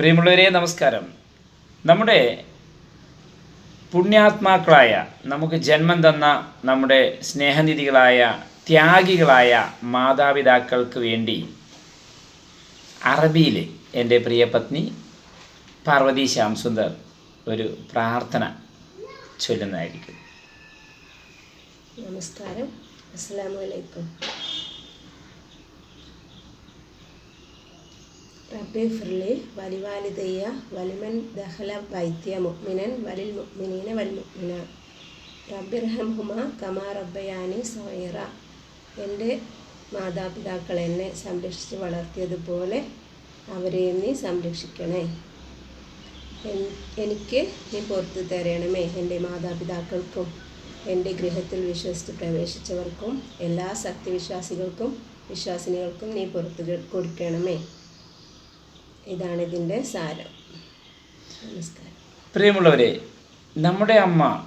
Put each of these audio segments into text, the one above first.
പ്രിയമുള്ളവരെ നമസ്കാരം. നമ്മുടെ പുണ്യാത്മാക്കളായ നമുക്ക് ജന്മം തന്ന നമ്മുടെ സ്നേഹനിധികളായ ത്യാഗികളായ മാതാപിതാക്കൾക്ക് വേണ്ടി അറബിയിൽ എന്റെ പ്രിയപത്നി പാർവതി ശ്യാം സുന്ദർ ഒരു പ്രാർത്ഥന ചൊല്ലുന്നതായിരിക്കും. നമസ്കാരം. അസ്സാം അലൈക്കും. റബ്ബി ഫിർലി വലിവാലിദയ്യ വലിമൻ ദഹല വൈദ്യ മുഅ്മിനൻ വലിൽ മുഅ്മിനീന വൽ മുഅ്മിന. റബ്ബിർഹംഹുമ കമാ റബ്ബയാനി സവീറ എന്റെ മാതാപിതാക്കൾ എന്നെ സംരക്ഷിച്ച് വളർത്തിയതുപോലെ അവരെ നീ സംരക്ഷിക്കണേ. എനിക്ക് നീ പുറത്തു തരണമേ. എന്റെ മാതാപിതാക്കൾക്കും എന്റെ ഗൃഹത്തിൽ വിശ്വസിച്ച് പ്രവേശിച്ചവർക്കും എല്ലാ സത്യവിശ്വാസികൾക്കും വിശ്വാസിനികൾക്കും നീ പുറത്തു കൊടുക്കണമേ. ഇതാണ് ഇതിന്റെ സാരം. നമസ്കാരം. പ്രിയമുള്ളവരെ നമ്മുടെ അമ്മ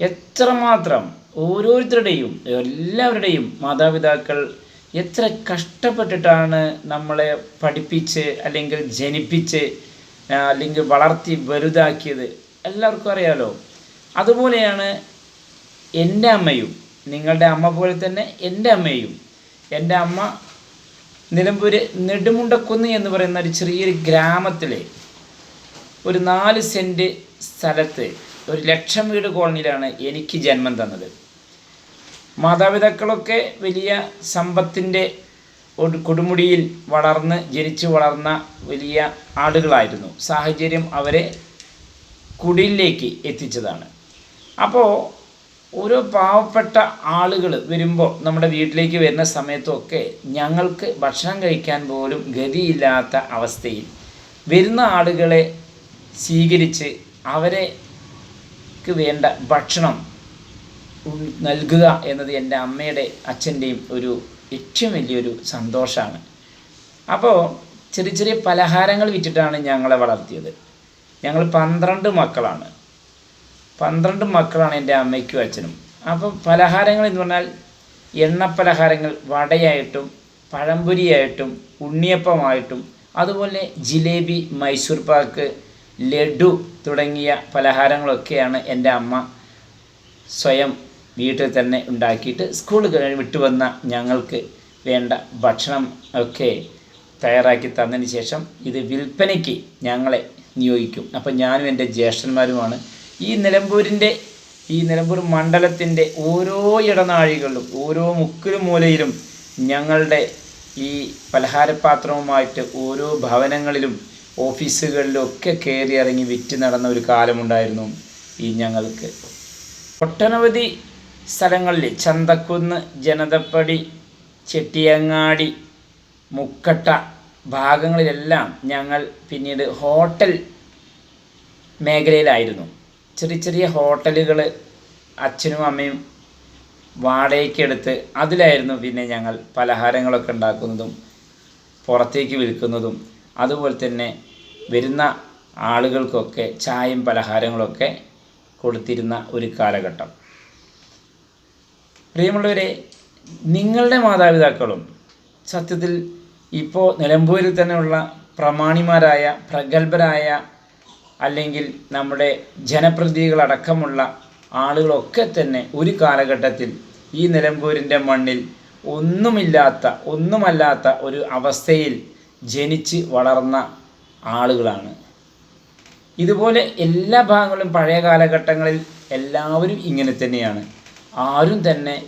എത്രമാത്രം ഓരോരുത്തരുടെയും എല്ലാവരുടെയും മാതാപിതാക്കൾ എത്ര കഷ്ടപ്പെട്ടിട്ടാണ് നമ്മളെ പഠിപ്പിച്ച് അല്ലെങ്കിൽ ജനിപ്പിച്ച് അല്ലെങ്കിൽ വളർത്തി വലുതാക്കിയത് എല്ലാവർക്കും അറിയാലോ. അതുപോലെയാണ് എന്റെ അമ്മയും നിങ്ങളുടെ അമ്മ പോലെ തന്നെ എന്റെ അമ്മയും. എന്റെ അമ്മ നിലമ്പൂർ നെടുമുണ്ടക്കുന്ന് എന്ന് പറയുന്ന ഒരു ചെറിയൊരു ഗ്രാമത്തിലെ ഒരു നാല് സെന്റ് സ്ഥലത്ത് ഒരു ലക്ഷം വീട് കോളനിയിലാണ് എനിക്ക് ജന്മം തന്നത്. മാതാപിതാക്കളൊക്കെ വലിയ സമ്പത്തിന്റെ കൊടുമുടിയിൽ വളർന്ന് ജനിച്ചു വളർന്ന വലിയ ആളുകളായിരുന്നു. സാഹചര്യം അവരെ കുടിലേക്ക് എത്തിച്ചതാണ്. അപ്പോൾ ഓരോ പാവപ്പെട്ട ആളുകൾ വരുമ്പോൾ നമ്മുടെ വീട്ടിലേക്ക് വരുന്ന സമയത്തൊക്കെ ഞങ്ങൾക്ക് ഭക്ഷണം കഴിക്കാൻ പോലും ഗതിയില്ലാത്ത അവസ്ഥയിൽ വരുന്ന ആളുകളെ സ്വീകരിച്ച് അവരെക്ക് വേണ്ട ഭക്ഷണം നൽകുക എന്നത് എന്റെ അമ്മയുടെ അച്ഛന്റെയും ഒരു ഏറ്റവും വലിയൊരു സന്തോഷമാണ് അപ്പോൾ ചെറിയ ചെറിയ പലഹാരങ്ങൾ വിറ്റിട്ടാണ് ഞങ്ങളെ വളർത്തിയത്. ഞങ്ങൾ പന്ത്രണ്ട് മക്കളാണ്. പന്ത്രണ്ട് മക്കളാണ് എന്റെ അമ്മയ്ക്കും അച്ഛനും. അപ്പോൾ പലഹാരങ്ങൾ എന്ന് പറഞ്ഞാൽ എണ്ണപ്പലഹാരങ്ങൾ വടയായിട്ടും പഴംപൊരിയായിട്ടും ഉണ്ണിയപ്പമായിട്ടും അതുപോലെ ജിലേബി മൈസൂർ പാക്ക് ലഡു തുടങ്ങിയ പലഹാരങ്ങളൊക്കെയാണ് എന്റെ അമ്മ സ്വയം വീട്ടിൽ തന്നെ ഉണ്ടാക്കിയിട്ട് സ്കൂൾ വിട്ടു വന്ന ഞങ്ങൾക്ക് വേണ്ട ഭക്ഷണം ഒക്കെ തയ്യാറാക്കി തന്നതിന് ശേഷം ഇത് വിൽപ്പനയ്ക്ക് ഞങ്ങളെ നിയോഗിക്കും. അപ്പം ഞാനും എന്റെ ജ്യേഷ്ഠന്മാരുമാണ് ഈ നിലമ്പൂരിന്റെ ഈ നിലമ്പൂർ മണ്ഡലത്തിന്റെ ഓരോ ഇടനാഴികളിലും ഓരോ മുക്കിലും മൂലയിലും ഞങ്ങളുടെ ഈ പലഹാരപാത്രവുമായിട്ട് ഓരോ ഭവനങ്ങളിലും ഓഫീസുകളിലും ഒക്കെ കയറി ഇറങ്ങി വിറ്റ് നടന്ന ഒരു കാലമുണ്ടായിരുന്നു ഈ ഞങ്ങൾക്ക്. ഒട്ടനവധി സ്ഥലങ്ങളിൽ ചന്തക്കുന്ന് ജനതപ്പടി ചെട്ടിയങ്ങാടി മുക്കട്ട ഭാഗങ്ങളിലെല്ലാം ഞങ്ങൾ പിന്നീട് ഹോട്ടൽ മേഖലയിലായിരുന്നു. ചെറിയ ചെറിയ ഹോട്ടലുകൾ അച്ഛനും അമ്മയും വാടകയ്ക്കെടുത്ത് അതിലായിരുന്നു പിന്നെ ഞങ്ങൾ പലഹാരങ്ങളൊക്കെ ഉണ്ടാക്കുന്നതും പുറത്തേക്ക് വിൽക്കുന്നതും. അതുപോലെ തന്നെ വരുന്ന ആളുകൾക്കൊക്കെ ചായയും പലഹാരങ്ങളൊക്കെ കൊടുത്തിരുന്ന ഒരു കാലഘട്ടം. പ്രിയമുള്ളവരെ നിങ്ങളുടെ മാതാപിതാക്കളും സത്യത്തിൽ ഇപ്പോൾ നിലമ്പൂരിൽ തന്നെയുള്ള പ്രമാണിമാരായ പ്രഗത്ഭരായ അല്ലെങ്കിൽ നമ്മുടെ ജനപ്രതിനിധികളടക്കമുള്ള ആളുകളൊക്കെ തന്നെ ഒരു കാലഘട്ടത്തിൽ ഈ നിലമ്പൂരിന്റെ മണ്ണിൽ ഒന്നുമില്ലാത്ത ഒന്നുമല്ലാത്ത ഒരു അവസ്ഥയിൽ ജനിച്ച് വളർന്ന ആളുകളാണ്. ഇതുപോലെ എല്ലാ ഭാഗങ്ങളും പഴയ കാലഘട്ടങ്ങളിൽ എല്ലാവരും ഇങ്ങനെ തന്നെയാണ്. ആരും തന്നെ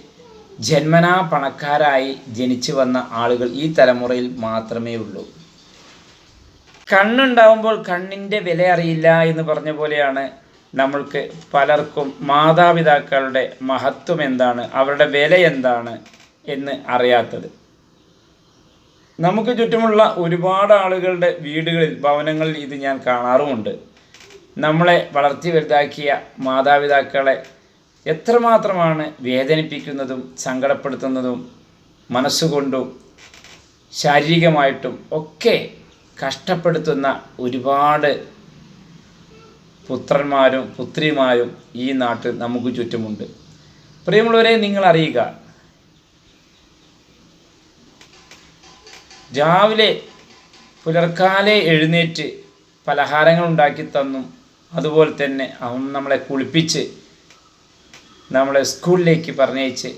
ജന്മനാ പണക്കാരായി ജനിച്ചു വന്ന ആളുകൾ ഈ തലമുറയിൽ മാത്രമേ ഉള്ളൂ കണ്ണുണ്ടാവുമ്പോൾ കണ്ണിന്റെ വില അറിയില്ല എന്ന് പറഞ്ഞ പോലെയാണ് നമ്മൾക്ക് പലർക്കും മാതാപിതാക്കളുടെ മഹത്വം എന്താണ് അവരുടെ വില എന്താണ് എന്ന് അറിയാത്തത്. നമുക്ക് ചുറ്റുമുള്ള ഒരുപാട് ആളുകളുടെ വീടുകളിൽ ഭവനങ്ങളിൽ ഇത് ഞാൻ കാണാറുമുണ്ട്. നമ്മളെ വളർത്തി വലുതാക്കിയ മാതാപിതാക്കളെ എത്രമാത്രമാണ് വേദനിപ്പിക്കുന്നതും സങ്കടപ്പെടുത്തുന്നതും മനസ്സുകൊണ്ടും ശാരീരികമായിട്ടും ഒക്കെ കഷ്ടപ്പെടുത്തുന്ന ഒരുപാട് പുത്രന്മാരും പുത്രിമാരും ഈ നാട്ടിൽ നമുക്ക് ചുറ്റുമുണ്ട്. പ്രിയമുള്ളവരെ നിങ്ങൾ അറിയുക രാവിലെ പുലർക്കാലെ എഴുന്നേറ്റ് പലഹാരങ്ങൾ ഉണ്ടാക്കി തന്നും. അതുപോലെ തന്നെ അവൻ നമ്മളെ കുളിപ്പിച്ച് നമ്മളെ സ്കൂളിലേക്ക് പറഞ്ഞയച്ച്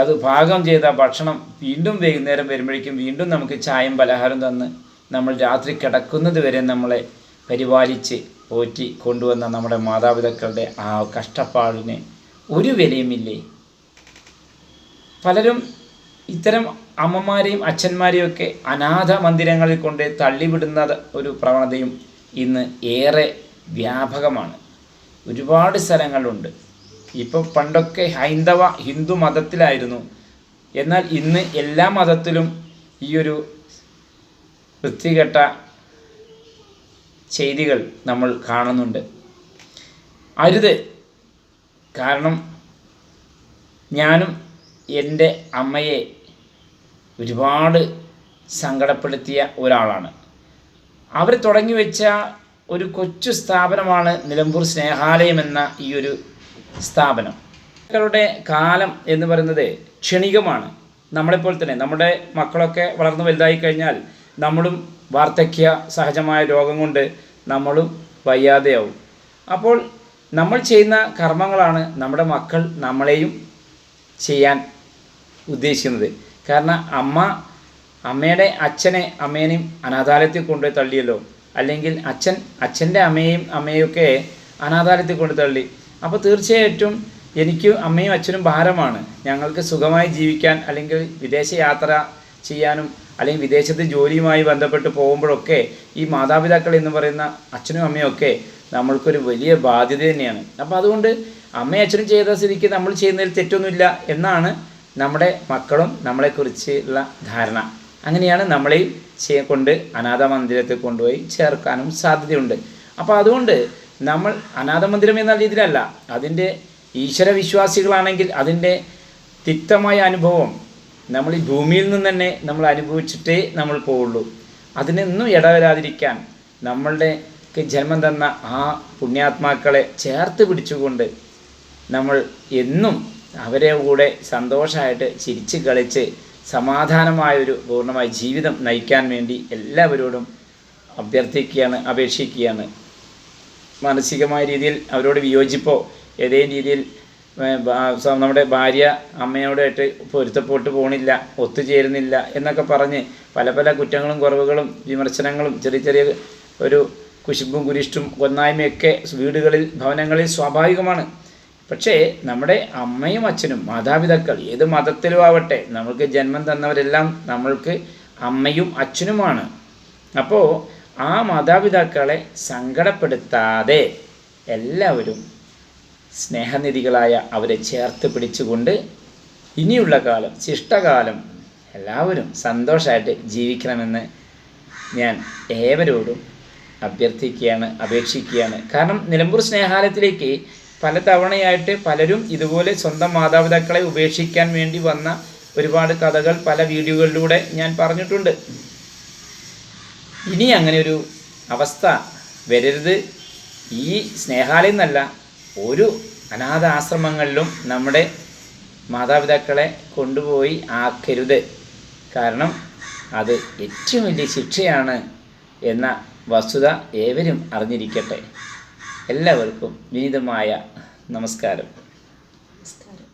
അത് പാകം ചെയ്ത ഭക്ഷണം വീണ്ടും വൈകുന്നേരം വരുമ്പോഴേക്കും വീണ്ടും നമുക്ക് ചായയും പലഹാരം തന്ന് നമ്മൾ രാത്രി കിടക്കുന്നത് വരെ നമ്മളെ പരിപാലിച്ച് പോറ്റി കൊണ്ടുവന്ന നമ്മുടെ മാതാപിതാക്കളുടെ ആ കഷ്ടപ്പാടിന് ഒരു വിലയുമില്ലേ? പലരും ഇത്തരം അമ്മമാരെയും അച്ഛന്മാരെയും ഒക്കെ അനാഥ മന്ദിരങ്ങളിൽ കൊണ്ട് തള്ളിവിടുന്ന ഒരു പ്രവണതയും ഇന്ന് ഏറെ വ്യാപകമാണ്. ഒരുപാട് സ്ഥലങ്ങളുണ്ട്. ഇപ്പോൾ പണ്ടൊക്കെ ഹൈന്ദവ ഹിന്ദു മതത്തിലായിരുന്നു. എന്നാൽ ഇന്ന് എല്ലാ മതത്തിലും ഈ ഒരു വൃത്തികെട്ട ചെയ്തികൾ നമ്മൾ കാണുന്നുണ്ട്. അരുത്. കാരണം ഞാനും എന്റെ അമ്മയെ ഒരുപാട് സങ്കടപ്പെടുത്തിയ ഒരാളാണ്. അവർ തുടങ്ങി വെച്ച ഒരു കൊച്ചു സ്ഥാപനമാണ് നിലമ്പൂർ സ്നേഹാലയം എന്ന ഈ ഒരു സ്ഥാപനം. മക്കളുടെ കാലം എന്ന് പറയുന്നത് ക്ഷണികമാണ്. നമ്മളെപ്പോലെ തന്നെ നമ്മുടെ മക്കളൊക്കെ വളർന്നു വലുതായി കഴിഞ്ഞാൽ നമ്മളും വാർദ്ധക്യ സഹജമായ രോഗം കൊണ്ട് നമ്മളും വയ്യാതെയാവും. അപ്പോൾ നമ്മൾ ചെയ്യുന്ന കർമ്മങ്ങളാണ് നമ്മുടെ മക്കൾ നമ്മളെയും ചെയ്യാൻ ഉദ്ദേശിക്കുന്നത്. കാരണം അമ്മ അമ്മയുടെ അച്ഛനെ അമ്മേനെയും അനാഥാലയത്തിൽ കൊണ്ടുപോയി തള്ളിയല്ലോ. അല്ലെങ്കിൽ അച്ഛൻ അച്ഛന്റെ അമ്മയെയും അമ്മയൊക്കെ അനാഥാലയത്തിൽ കൊണ്ട് തള്ളി. അപ്പോൾ തീർച്ചയായിട്ടും എനിക്ക് അമ്മയും അച്ഛനും ഭാരമാണ്. ഞങ്ങൾക്ക് സുഖമായി ജീവിക്കാൻ അല്ലെങ്കിൽ വിദേശ യാത്ര ചെയ്യാനും അല്ലെങ്കിൽ വിദേശത്ത് ജോലിയുമായി ബന്ധപ്പെട്ട് പോകുമ്പോഴൊക്കെ ഈ മാതാപിതാക്കൾ എന്ന് പറയുന്ന അച്ഛനും അമ്മയും ഒക്കെ നമ്മൾക്കൊരു വലിയ ബാധ്യത തന്നെയാണ്. അപ്പോൾ അതുകൊണ്ട് അമ്മയും അച്ഛനും ചെയ്ത സ്ഥിതിക്ക് നമ്മൾ ചെയ്യുന്നതിൽ തെറ്റൊന്നുമില്ല എന്നാണ് നമ്മുടെ മക്കളും നമ്മളെക്കുറിച്ചുള്ള ധാരണ. അങ്ങനെയാണ് നമ്മളെയും ചെയ്യ കൊണ്ട് അനാഥ മന്ദിരത്തിൽ കൊണ്ടുപോയി ചേർക്കാനും സാധ്യതയുണ്ട്. അപ്പോൾ അതുകൊണ്ട് നമ്മൾ അനാഥ മന്ദിരം എന്ന രീതിയിലല്ല അതിന്റെ ഈശ്വര വിശ്വാസികളാണെങ്കിൽ അതിന്റെ തിക്തമായ അനുഭവം നമ്മൾ ഈ ഭൂമിയിൽ നിന്ന് തന്നെ നമ്മൾ അനുഭവിച്ചിട്ടേ നമ്മൾ പോവുള്ളൂ. അതിനൊന്നും ഇടവരാതിരിക്കാൻ നമ്മളുടെ ജന്മം തന്ന ആ പുണ്യാത്മാക്കളെ ചേർത്ത് പിടിച്ചുകൊണ്ട് നമ്മൾ എന്നും അവരെ കൂടെ സന്തോഷമായിട്ട് ചിരിച്ച് കളിച്ച് സമാധാനമായൊരു പൂർണമായ ജീവിതം നയിക്കാൻ വേണ്ടി എല്ലാവരോടും അഭ്യർത്ഥിക്കുകയാണ് അപേക്ഷിക്കുകയാണ്. മാനസികമായ രീതിയിൽ അവരോട് വിയോജിപ്പോ ഏതേ രീതിയിൽ നമ്മുടെ ഭാര്യ അമ്മയോടായിട്ട് പൊരുത്തപ്പെട്ട് പോണില്ല ഒത്തുചേരുന്നില്ല എന്നൊക്കെ പറഞ്ഞ് പല പല കുറ്റങ്ങളും കുറവുകളും വിമർശനങ്ങളും ചെറിയ ചെറിയ ഒരു കുശുമ്പും കുരിഷ്ടും ഒന്നായ്മയൊക്കെ വീടുകളിൽ ഭവനങ്ങളിൽ സ്വാഭാവികമാണ്. പക്ഷേ നമ്മുടെ അമ്മയും അച്ഛനും മാതാപിതാക്കൾ ഏത് മതത്തിലും ആവട്ടെ നമ്മൾക്ക് ജന്മം തന്നവരെല്ലാം നമ്മൾക്ക് അമ്മയും അച്ഛനുമാണ്. അപ്പോൾ ആ മാതാപിതാക്കളെ സങ്കടപ്പെടുത്താതെ എല്ലാവരും സ്നേഹനിധികളായ അവരെ ചേർത്ത് പിടിച്ചുകൊണ്ട് ഇനിയുള്ള കാലം ശിഷ്ടകാലം എല്ലാവരും സന്തോഷമായിട്ട് ജീവിക്കണമെന്ന് ഞാൻ ഏവരോടും അഭ്യർത്ഥിക്കുകയാണ് അപേക്ഷിക്കുകയാണ്. കാരണം നിലമ്പൂർ സ്നേഹാലയത്തിലേക്ക് പല തവണയായിട്ട് പലരും ഇതുപോലെ സ്വന്തം മാതാപിതാക്കളെ ഉപേക്ഷിക്കാൻ വേണ്ടി വന്ന ഒരുപാട് കഥകൾ പല വീഡിയോകളിലൂടെ ഞാൻ പറഞ്ഞിട്ടുണ്ട്. ഇനി അങ്ങനെ ഒരു അവസ്ഥ വരരുത്. ഈ സ്നേഹാലയം എന്നല്ല ഒരു അനാഥ ആശ്രമങ്ങളിലും നമ്മുടെ മാതാപിതാക്കളെ കൊണ്ടുപോയി ആക്കരുത്. കാരണം അത് ഏറ്റവും വലിയ ശിക്ഷയാണ് എന്ന വസ്തുത ഏവരും അറിഞ്ഞിരിക്കട്ടെ. എല്ലാവർക്കും വിനീതമായ നമസ്കാരം. നമസ്കാരം.